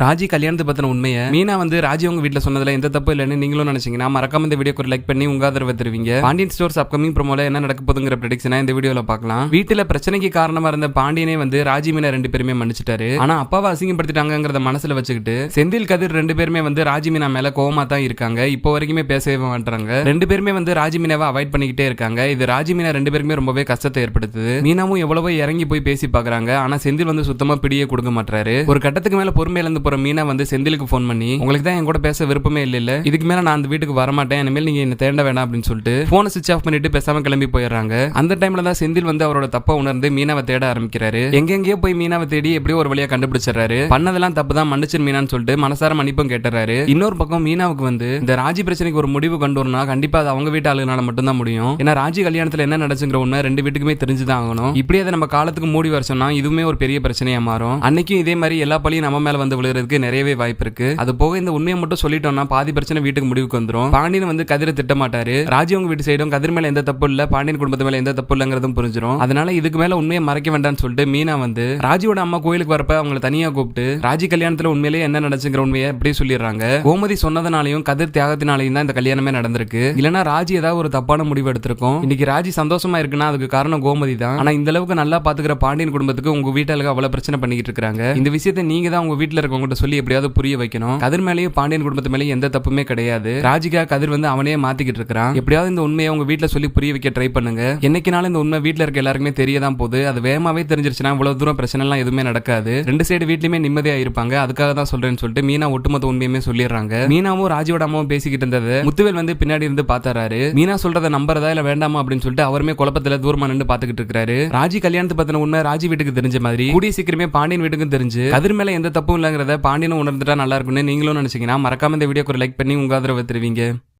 ராஜி கல்யாணத்தை பத்தின உண்மையை. மீனா வந்து ராஜி உங்க வீட்டில் சொன்னதுல எந்த தப்பு இல்லைன்னு நீங்களும் நினைச்சீங்கன்னா மறக்காம இந்த வீடியோக்கு ஒரு லைக் பண்ணி உங்க ஆதரவை தருவீங்க. பாண்டியன் ஸ்டோர்ஸ் அப்கமிங் ப்ரோமோல என்ன நடக்க போதுங்கிற ப்ரெடிக்ஷனை இந்த வீடியோல பார்க்கலாம். வீட்டுல பிரச்சனைக்கு காரணமா இருந்த பாண்டியனே வந்து ராஜி மீனா ரெண்டு பேருமே மன்னிச்சிட்டாரு. ஆனா அப்பாவை அசிங்கப்படுத்திட்டாங்கிறத மனசுல வச்சுக்கிட்டு செந்தில் கதிர் ரெண்டு பேருமே வந்து ராஜி மீனா மேல கோவமா தான் இருக்காங்க. இப்போ வரைக்குமே பேசவே மாட்டாங்க ரெண்டு பேருமே வந்து ராஜி மீனாவை அவாய்ட் பண்ணிக்கிட்டே இருக்காங்க. இது ராஜி மீனா ரெண்டு பேருமே ரொம்பவே கஷ்டத்தை ஏற்படுத்துது. மீனாவும் எவ்வளவோ இறங்கி போய் பேசி பாக்குறாங்க ஆனா செந்தில் வந்து சுத்தமா பிடியே கொடுக்க மாட்டாரு ஒரு கட்டத்துக்கு மேல பொறுமையில போற மீனா வந்து செந்திலுக்கு ஃபோன் பண்ணி உங்களுக்கு தான் என் கூட பேச விருப்பமே இல்ல இல்ல இதுக்கு மேல நான் அந்த வீட்டுக்கு வரமாட்டேன். இனிமேல் நீங்க என்ன தேட வேணாம் அப்படின்னு சொல்லிட்டு ஃபோனை சுவிச் ஆஃப் பண்ணிட்டு பேசாம கிளம்பி போயிடுறாங்க. அந்த டைம்ல தான் செந்தில் வந்து அவரோட தப்ப உணர்ந்து மீனாவை தேட ஆரம்பிக்கிறாரு. எங்கெங்கேயோ போய் மீனாவை தேடி எப்படியோ ஒரு வழியா கண்டுபிடிச்சிடுறாரு. பண்ணதெல்லாம் தப்பு தான் மன்னிச்சு மீனான்னு சொல்லிட்டு மனசார மன்னிப்பும் கேட்டுறாரு. இன்னொரு பக்கம் மீனாவுக்கு வந்து இந்த ராஜி பிரச்சனைக்கு ஒரு முடிவு கொண்டு வரணும்னா கண்டிப்பா அது அவங்க வீட்டு ஆளுனால மட்டும்தான் முடியும். ஏன்னா ராஜி கல்யாணத்துல என்ன நடச்சுங்கிற உண்மை ரெண்டு வீட்டுக்குமே தெரிஞ்சுதான் ஆகணும். இப்படியே அதை நம்ம காலத்துக்கு மூடி வர சொன்னா இதுவுமே ஒரு பெரிய பிரச்சனையா மாறும். அன்னைக்கும் இதே மாதிரி எல்லா பழியும் நம்ம மேல வந்து விழுறதுக்கு நிறையவே வாய்ப்பு இருக்கு. அது போக இந்த உண்மையை மட்டும் சொல்லிட்டோம்னா பாதி பிரச்சனை வீட்டுக்கு முடிவுக்கு வந்துரும். பாண்டியன் வந்து கதிரை திட்டமாட்டாரு. ராஜீவங்க வீட்டு சைடும் கதிர் மேல எந்த தப்பு இல்ல பாண்டியன் குடும்பத்து மேல எந்த தப்பு இல்லங்கிறதும் புரிஞ்சிடும் அதனால இதுக்கு மேல உண்மையை மறைக்க வேண்டாம்னு சொல்லிட்டு மீனா வந்து ராஜியோட அம்மா கோயிலுக்கு வரப்ப அவங்களை தனியா கூப்பிட்டு ராஜி கல்யாணத்துல உண்மையிலேயே என்ன நடந்துங்கிற உண்மையை அப்படியே சொல்லிடுறாங்க. கோமதி சொன்னதுனாலையும் கதிர் தியாகத்தினாலையும் தான் இந்த கல்யாணமே நடந்திருக்கு. இல்லனா ராஜி ஏதாவது ஒரு தப்பான முடிவு எடுத்திருக்கும். இன்னைக்கு ராஜி சந்தோஷமா இருக்குன்னா அதுக்கு காரணம் கோமதி தான். ஆனா இந்த அளவுக்கு நல்லா பாத்துக்கிற பாண்டியன் குடும்பத்துக்கு உங்க வீட்டாளுக்கு அவ்வளவு பிரச்சனை பண்ணிக்கிட்டு இருக்காங்க இந்த விஷயத்தை நீங்க தான் உங்க வீட்டுல இருக்கவங்க இருக்கவங்ககிட்ட சொல்லி எப்படியாவது புரிய வைக்கணும். கதிர் மேலேயும் பாண்டியன் குடும்பத்து மேலேயும் எந்த தப்புமே கிடையாது. ராஜிகா கதிர் வந்து அவனே மாத்திக்கிட்டு இருக்கிறான். எப்படியாவது இந்த உண்மையை அவங்க வீட்டுல சொல்லி புரிய வைக்க ட்ரை பண்ணுங்க. என்னைக்குனாலும் இந்த உண்மை வீட்டுல இருக்க எல்லாருக்குமே தெரியதான் போகுது. அது வேகமாவே தெரிஞ்சிருச்சுன்னா இவ்வளவு தூரம் பிரச்சனை எல்லாம் எதுவுமே நடக்காது. ரெண்டு சைடு வீட்லயுமே நிம்மதியா இருப்பாங்க. அதுக்காக தான் சொல்றேன்னு சொல்லிட்டு மீனா ஒட்டுமொத்த உண்மையுமே சொல்லிடுறாங்க. மீனாவும் ராஜியோட அம்மாவும் பேசிக்கிட்டு இருந்தது. முத்துவேல் வந்து பின்னாடி இருந்து பாத்தாரு மீனா சொல்றதை நம்புறதா இல்ல வேண்டாமா அப்படின்னு சொல்லிட்டு அவருமே குழப்பத்துல தூரமா நின்று பாத்துக்கிட்டு இருக்காரு ராஜி கல்யாணத்தை பத்தின உண்மை ராஜி வீட்டுக்கு தெரிஞ்ச மாதிரி. கூடிய சீக்கிரமே பாண்டியன் வீட்டுக்கும் தெரிஞ்சு கதிர் மேல எந்த தப்பும் இல்லங்கிறத பாண்டியனும் உணர்ந்துட்டா நல்லா இருக்கும்னு நீங்களும் நினைச்சீங்கன்னா மறக்காம இந்த வீடியோக்கு ஒரு லைக் பண்ணி உங்க ஆதரவை தருவீங்க.